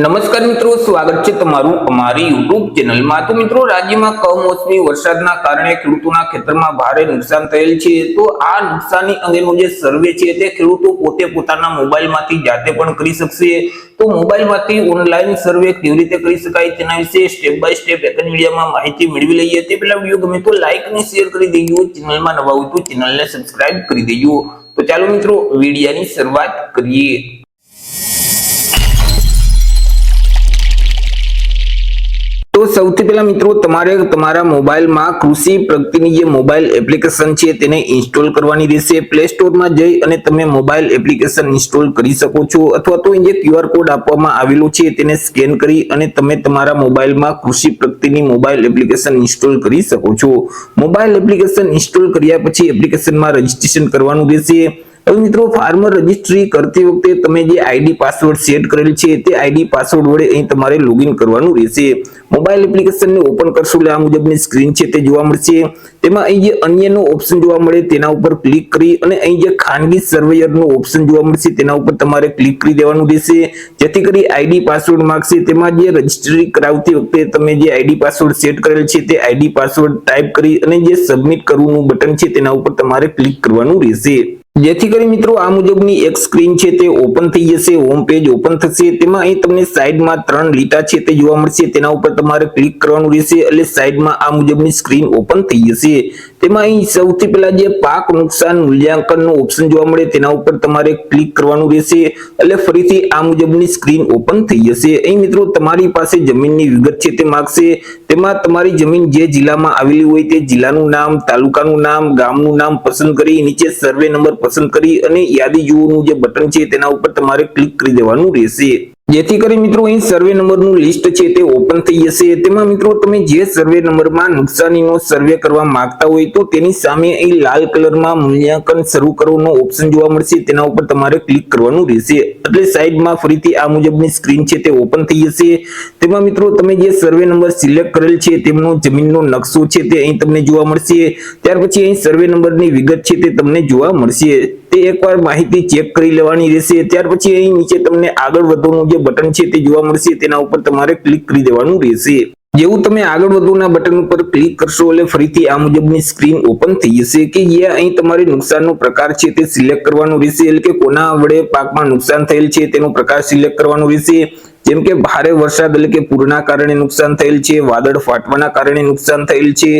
નમસ્કાર મિત્રો, સ્વાગત છે તમારું અમારી યુટ્યુબ ચેનલમાં. તો મિત્રો, રાજ્યમાં કમોસમી વરસાદના કારણે ખેડૂતોના ખેતરમાં ભારે નુકસાન થયેલ છે. તો આ નુકસાની અંગેનો જે સર્વે છે તે ખેડૂતો પોતે પોતાના મોબાઈલમાંથી જાતે પણ કરી શકશે. તો મોબાઈલમાંથી ઓનલાઈન સર્વે કેવી રીતે કરી શકાય તેના વિશે સ્ટેપ બાય સ્ટેપ એક વિડીયોમાં માહિતી મેળવી લઈએ. તે પહેલા વીડિયો ગમે તો લાઈક અને શેર કરી દેજો. ચેનલમાં નવા હોય તો ચેનલને સબસ્ક્રાઇબ કરી દેજો. તો ચાલો મિત્રો, વિડીયાની શરૂઆત કરીએ. સૌથી પહેલા મિત્રો, તમારે તમારા મોબાઈલમાં કૃષિ પ્રગતિની જે મોબાઈલ એપ્લિકેશન છે તેને ઇન્સ્ટોલ કરવાની રહેશે. પ્લે સ્ટોરમાં જઈ અને તમે મોબાઈલ એપ્લિકેશન ઇન્સ્ટોલ કરી શકો છો અથવા તો જે ક્યુઆર કોડ આપવામાં આવેલો છે તેને સ્કેન કરી અને તમે તમારા મોબાઈલમાં કૃષિ પ્રગતિની મોબાઈલ એપ્લિકેશન ઇન્સ્ટોલ કરી શકો છો. મોબાઈલ એપ્લિકેશન ઇન્સ્ટોલ કર્યા પછી એપ્લિકેશનમાં રજીસ્ટ્રેશન કરવાનું રહેશે. હવે મિત્રો ફાર્મર રજિસ્ટ્રી કરતી વખતે તમે જે આઈડી પાસવર્ડ સેટ કરેલ છે, તે આઈડી પાસવર્ડ વડે અહીં તમારે લોગિન કરવાનું રહેશે. મોબાઈલ એપ્લિકેશનને ઓપન કરશો એટલે આ મુજબની સ્ક્રીન છે તે જોવા મળશે. તેમાં અહીં જે અન્યનો ઓપ્શન જોવા મળે, તેના ઉપર ક્લિક કરી અને અહીં જે ખાનગી સર્વેયરનો ઓપ્શન જોવા મળશે, તેના ઉપર તમારે ક્લિક કરી દેવાનું રહેશે. જેથી કરી આઈડી પાસવર્ડ માંગશે. તેમાં જે રજિસ્ટ્રી કરાવતી વખતે તમે જે આઈડી પાસવર્ડ સેટ કરેલ છે, તે આઈડી પાસવર્ડ ટાઈપ કરી અને જે સબમિટ કરવાનું બટન છે, તેના ઉપર તમારે ક્લિક કરવાનું રહેશે. જેથી કરી મિત્રો, આ મુજબની એક સ્ક્રીન છે તે ઓપન થઈ જશે, હોમ પેજ ઓપન થશે. તેમાં અહીં તમને સાઈડમાં ત્રણ લીટા છે તે જોવા મળશે. તેના ઉપર તમારે ક્લિક કરવાનું રહેશે એટલે સાઈડમાં આ મુજબની સ્ક્રીન ઓપન થઈ જશે. તેમાં અહીં સૌથી પહેલા જે પાક નુકસાન મૂલ્યાંકનનો ઓપ્શન જોવા મળે, તેના ઉપર તમારે ક્લિક કરવાનું રહેશે એટલે ફરીથી આ મુજબની સ્ક્રીન ઓપન થઈ જશે. અહીં મિત્રો, તમારી પાસે જમીનની વિગત છે તે માગશે. તેમાં તમારી જમીન જે જિલ્લામાં આવેલી હોય તે જિલ્લાનું નામ, તાલુકાનું નામ, ગામનું નામ પસંદ કરી નીચે સર્વે નંબર પસંદ કરી અને યાદી જુઓનું જે બટન છે તેના ઉપર તમારે ક્લિક કરી દેવાનું રહેશે. જેથી કરી મિત્રો અહીં સર્વે નંબરનું લિસ્ટ છે તે ઓપન થઈ જશે. તેમાં મિત્રો તમે જે સર્વે નંબરમાં નુકસાનીનો સર્વે કરવા માંગતા હોય તો તેની સામે અહીં લાલ કલરમાં મૂલ્યાંકન શરૂ કરવાનો ઓપ્શન જોવા મળશે. તેના ઉપર તમારે ક્લિક કરવાનું રહેશે. એટલે સાઈડમાં ફરીથી આ મુજબની સ્ક્રીન છે તે ઓપન થઈ જશે. તેમાં મિત્રો તમે જે સર્વે નંબર સિલેક્ટ કરેલ છે તેમનો જમીનનો નકશો છે તે અહીં તમને જોવા મળશે. ત્યાર પછી અહીં સર્વે નંબરની વિગત છે તે તમને જોવા મળશે. તે એકવાર માહિતી ચેક કરી લેવાની રહેશે. ત્યાર પછી અહીં નીચે તમને આગળ વધવાનું જે બટન છે તે જોવા મળશે, તેના ઉપર તમારે ક્લિક કરી દેવાનું રહેશે. જેવું તમે આગળ વધુના બટન ઉપર ક્લિક કરશો, એટલે ફરીથી આ મુજબની સ્ક્રીન ઓપન થઈ જશે કે જે અહીં તમારે નુકસાનનો પ્રકાર છે તે સિલેક્ટ કરવાનો રહેશે, એટલે કે કોના વડે પાકમાં નુકસાન થયેલ છે તેનો પ્રકાર સિલેક્ટ કરવાનો રહેશે. જેમ કે ભારે વરસાદ એટલે કે પૂરના કારણે નુકસાન થયેલ છે, વાદળ ફાટવાના કારણે નુકસાન થયેલ છે,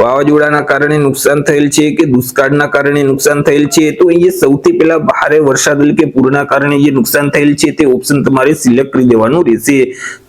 વાવાઝોડાના કારણે નુકસાન થયેલ છે કે દુષ્કાળના કારણે નુકસાન થયેલ છે, તો અહીંયા સૌથી પહેલા ભારે વરસાદ એટલે કે પૂરના કારણે જે નુકસાન થયેલ છે તે ઓપ્શન તમારે સિલેક્ટ કરી દેવાનું રહેશે.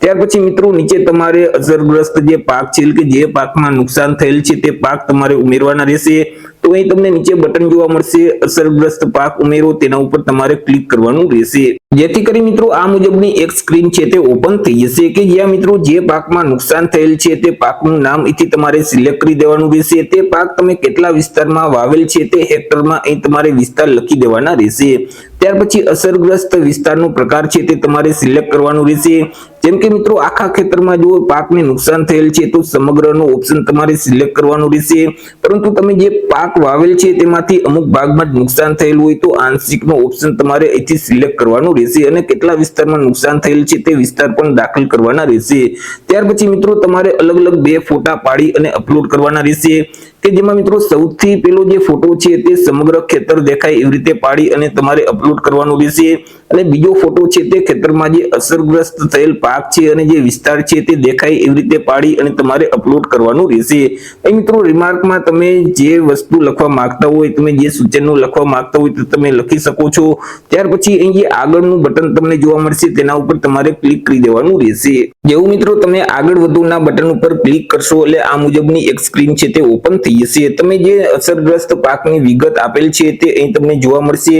ત્યાર પછી મિત્રો નીચે તમારે અસરગ્રસ્ત જે પાક છે કે જે પાકમાં નુકસાન થયેલ છે તે પાક તમારે ઉમેરવાના રહેશે. તો અહીં તમને નીચે બટન જોવા મળશે અસરગ્રસ્ત પાક ઉમેરો, તેના ઉપર તમારે ક્લિક કરવાનું રહેશે. જેથી કરી મિત્રો આ મુજબની એક સ્ક્રીન છે તે ઓપન થઈ જશે કે જ્યાં મિત્રો જે પાકમાં નુકસાન થયેલ છે તે પાકનું નામ અહીંથી તમારે સિલેક્ટ કરી દેવાનું રહેશે. તે પાક તમે કેટલા વિસ્તારમાં વાવેલ છે તે હેક્ટરમાં અહીં તમારે વિસ્તાર લખી દેવાના રહેશે. ત્યાર પછી અસરગ્રસ્ત વિસ્તારનો પ્રકાર છે તે તમારે સિલેક્ટ કરવાનું રહેશે. જેમ કે મિત્રો આખા ખેતરમાં જો પાકને નુકસાન થયેલ છે તો સમગ્રનો ઓપ્શન તમારે સિલેક્ટ કરવાનું રહેશે. પરંતુ તમે જે પાક વાવેલ છે તેમાંથી અમુક ભાગમાં જ નુકસાન થયેલ હોય તો આંશિકનો ઓપ્શન તમારે અહીંથી સિલેક્ટ કરવાનું રહેશે અને કેટલા વિસ્તારમાં નુકસાન થયેલ છે તે વિસ્તાર પણ દાખલ કરવાના રહેશે. ત્યાર પછી મિત્રો તમારે અલગ અલગ બે ફોટા પાડી અને અપલોડ કરવાના રહેશે. કે જેમાં મિત્રો સૌથી પેલો જે ફોટો છે તે સમગ્ર ખેતર દેખાય એવી રીતે પાડી અને તમારે અપલોડ કરવાનો રહેશે. અને બીજો ફોટો છે તે ખેતરમાં જે અસરગ્રસ્ત થયેલ પાક છે અને જે વિસ્તાર છે તે દેખાય એવી રીતે પાડી અને તમારે અપલોડ કરવાનું રહેશે. અહીં મિત્રો રિમાર્કમાં તમે જે વસ્તુ લખવા માંગતા હોય, તમે જે સૂચનો લખવા માંગતા હોય તો તમે લખી શકો છો. ત્યાર પછી અહીં જે આગળનું બટન તમને જોવા મળશે તેના ઉપર તમારે ક્લિક કરી દેવાનું રહેશે. જેવું મિત્રો તમે આગળ વધુના બટન ઉપર ક્લિક કરશો એટલે આ મુજબની એક સ્ક્રીન છે તે ઓપન થઈ જશે તમે જે અસરગ્રસ્ત પાકની વિગત આપેલ છે તે અહીં તમને જોવા મળશે.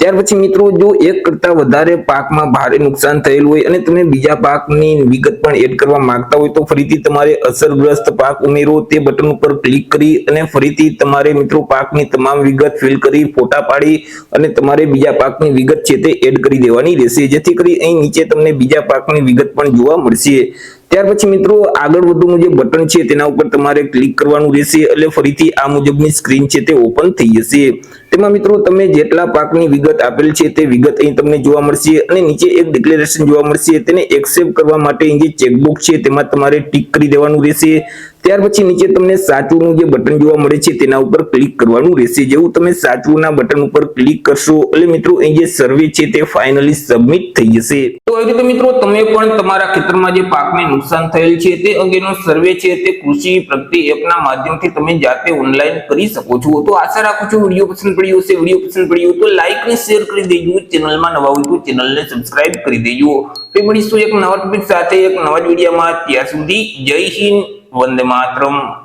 ત્યાર પછી મિત્રો, જો એક કરતા વધારે પાકમાં ભારે નુકસાન થયેલું હોય અને તમે બીજા પાકની વિગત પણ એડ કરવા માંગતા હોય તો ફરીથી તમારે અસરગ્રસ્ત પાક ઉમેરો. તે બટન ઉપર ક્લિક કરી અને ફરીથી તમારે મિત્રો પાકની તમામ વિગત ફિલ કરી, ફોટા પાડી અને તમારે બીજા પાકની વિગત છે તે એડ કરી દેવાની રહેશે. જેથી કરી અહીં નીચે તમને બીજા પાકની વિગત પણ જોવા મળશે. ત્યાર પછી મિત્રો આગળ વધુ જે બટન છે, તેના ઉપર તમારે ક્લિક કરવાનું રહેશે, એટલે ફરીથી આ મુજબની સ્ક્રીન છે તે ઓપન થઈ જશે. તેમાં મિત્રો તમે જેટલા પાકની વિગત આપેલ છે તે વિગત અહીં તમને જોવા મળશે અને નીચે એક ડિક્લેરેશન જોવા મળશે, તેને એક્સેપ્ટ કરવા માટે જે ચેકબુક છે તેમાં તમારે ટીક કરી દેવાનું રહેશે. ત્યાર પછી નીચે તમને સાચુંનું જે બટન જોવા મળે છે, તેના ઉપર ક્લિક કરવાનું રહેશે. જેવું તમે સાચુંના બટન ઉપર ક્લિક કરશો, એટલે મિત્રો અહીં જે સર્વે છે, તે ફાઇનલી સબમિટ થઈ જશે. તો આવી રીતે મિત્રો, તમે પણ તમારા ખેતરમાં જે પાકને નુકસાન થયેલ છે, તે અંગેનો સર્વે છે, તે કૃષિ પ્રગતિ એપના માધ્યમથી તમે જાતે ઓનલાઈન કરી શકો છો. તો આશા રાખું છું વીડિયો પસંદ પડ્યો હશે. વીડિયો પસંદ પડ્યો તો લાઈક અને શેર કરી દેજો. ચેનલમાં નવા હોય તો ચેનલને સબસ્ક્રાઇબ કરી દેજો. ફરી મળીશું એક નવા ટોપિક સાથે, એક નવા જ વિડીયોમાં. ત્યાં સુધી જય હિન્દ. ಒಂದು ಮಾತೃಂ